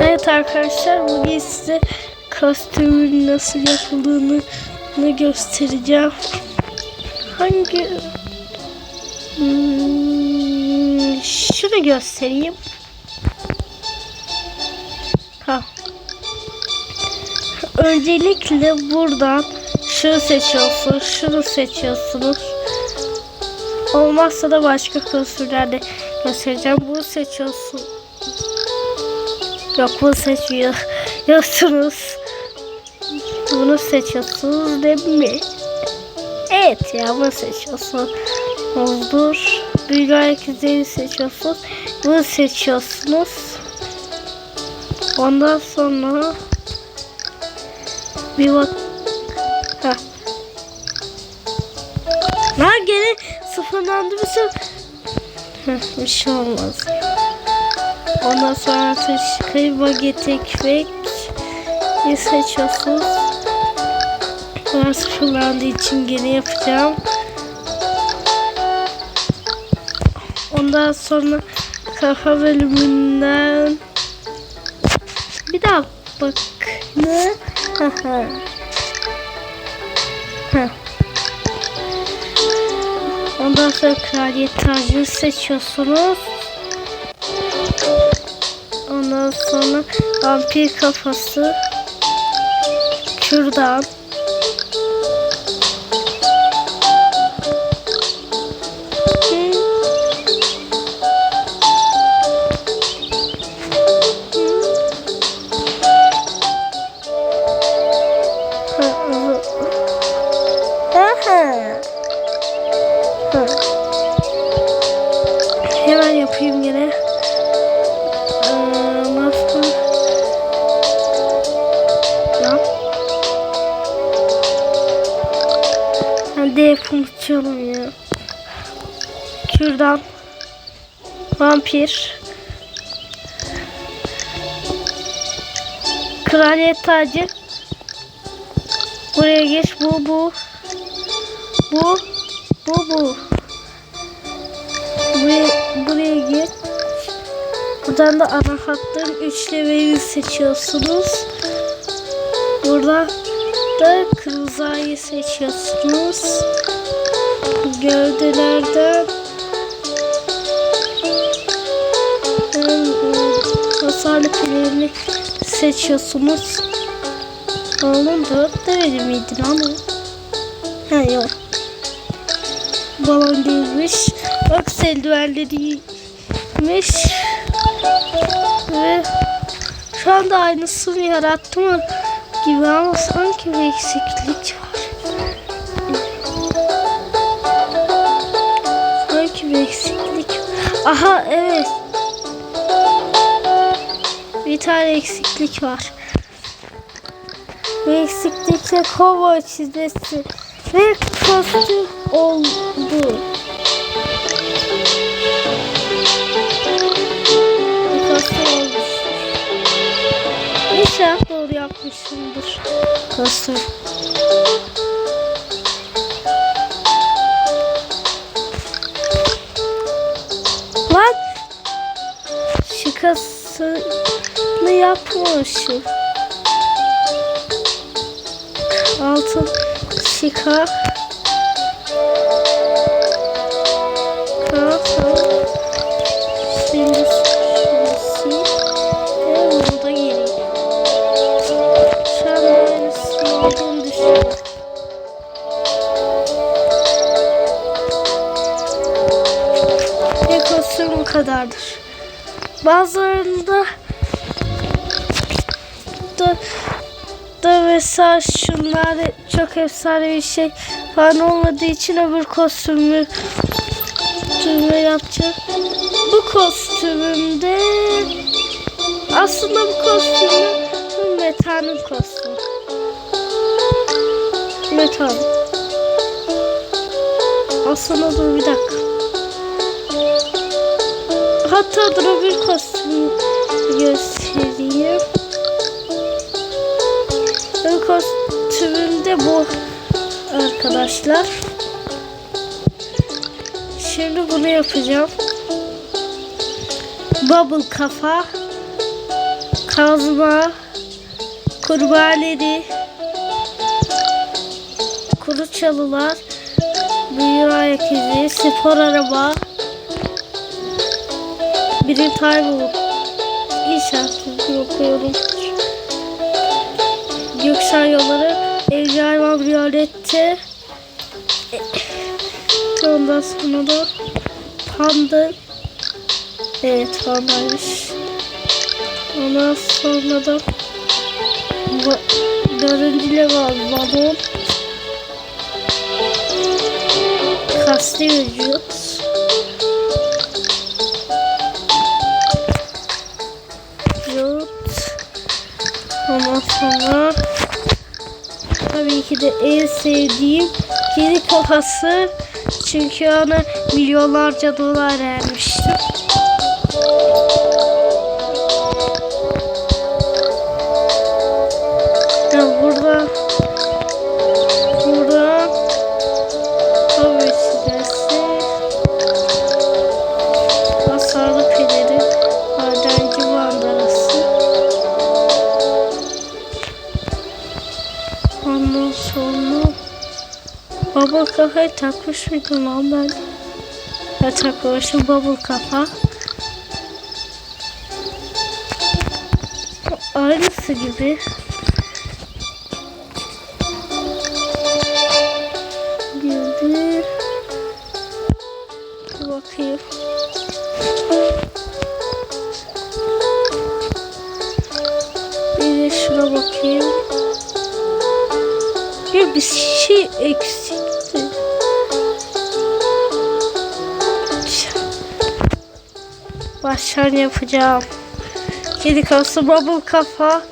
Evet arkadaşlar bugün size kostümün nasıl yapıldığını göstereceğim. Hangi Hmm, şunu göstereyim. Ha. Öncelikle buradan şunu seçiyorsunuz, şunu seçiyorsunuz. Olmazsa da başka kostümlerde göstereceğim. Bunu seçiyorsun. Yok bunu seçmiyorsunuz. Bunu seçiyorsunuz değil mi? Evet ya bunu seçiyorsunuz. Dur. Dünya ikizleri seçiyorsunuz. Bunu seçiyorsunuz. Ondan sonra bir bak. Ha. Lan gene sıfırlandı mısın? Bir şey olmaz. Ondan sonra taşı baget ekmek seçiyorsunuz. Ben sıfırlandığı için gene yapacağım. Ondan sonra kafa bölümünden bir daha bak ne? Ondan sonra kraliyet tacını seçiyorsunuz. Ondan sonra vampir kafası. Şuradan Fonksiyonum ya. Kürdan. Vampir. Kraliyet tacı. Buraya geç. Bu bu. Bu. Bu bu. Buraya, buraya gir. Buradan da ana hattın 3 levelini seçiyorsunuz. Burada da kırmızı ayı seçiyorsunuz. Gövdelerden hasarlı pelerini seçiyorsunuz. Oğlum 4 leveli miydi lan? Ha yok. Balon değilmiş. Bak eldivenleriymiş. Ve şu anda aynısını yarattım gibi ama sanki bir eksiklik Aha evet. Bir tane eksiklik var. Bir eksiklikle kovboy çizmesi ve kostüm oldu. İnşallah doğru yapmışımdır. Kostüm. Şakasını yapmışım. Altın şika da mesela şunlar çok efsane bir şey falan olmadığı için öbür kostümü kostümü yapacağım. Bu kostümümde aslında bu kostümü Meta'nın kostümü. Meta. Aslında dur bir dakika. Hatta dur bir kostümü göstereyim. De bu arkadaşlar. Şimdi bunu yapacağım. Bubble kafa kazma, kurbaneli, kuru çalılar, büyü ayak izi, spor araba, birim taybulup, İnşaat okuyorum. Göksel yolları, evli hayvan riyalette, ondan sonra da panda, evet pandaymış. Ondan sonra da dördüncü level balon. Vücut. Vücut. De en sevdiğim kedi kafası. Çünkü ona milyonlarca dolar vermiştim. Baba kafayı takmış mıydım lan ben ya takmışım bubble kafa aynısı gibi girdi. Bakayım. Bir de şuna bakayım. Bir bir şey eksikti. Baştan yapacağım. Kedi kafası bubble kafa.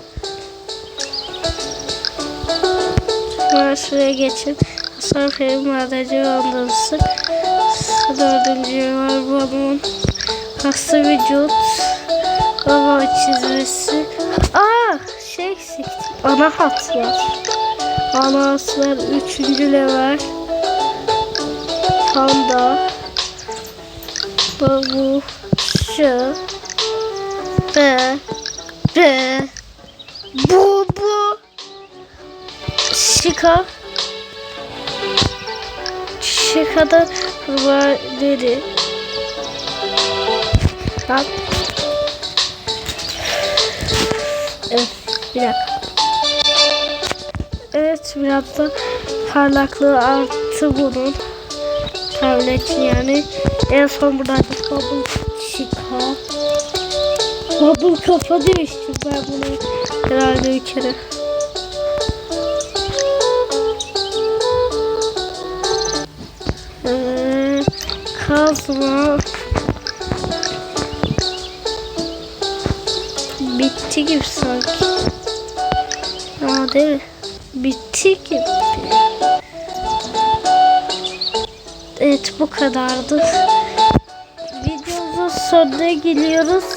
Hemen şuraya geçin. Sonra film madenci andırısı. Dördüncü var balon. Hasta vücut. Baba çizmesi. Aa şey eksikti. Ana hatlar. Ana hatlar üçüncü level. Panda. Babu. Şu. Be. Be. Bu bu. Şika. Şikada var dedi. Bak. Evet, bir dakika. Evet, biraz da parlaklığı arttı bunun. Tabletin yani. En son burada bubble şika. Bubble kafa demiştim ben bunu herhalde bir kere. Ee, kazma bitti gibi sanki. Aa değil mi? Bitti gibi. Evet bu kadardı. Videomuzun sonuna geliyoruz.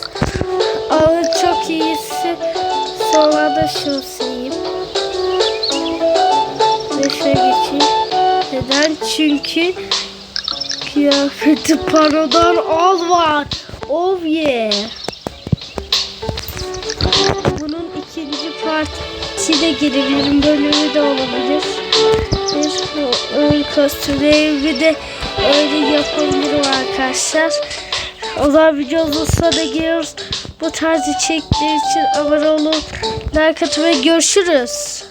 Ama çok iyisi sonra da şu seveyim. Ve şöyle geçeyim. Neden? Çünkü kıyafeti paradan al var. Oh yeah. Bunun ikinci partisi de girebilirim. Bölümü de olabilir. Bir ön kostümleri de öyle yapabilirim arkadaşlar. O zaman videomuzun sonuna geliyoruz. Bu tarz içerikler için abone olun. Like atın ve görüşürüz.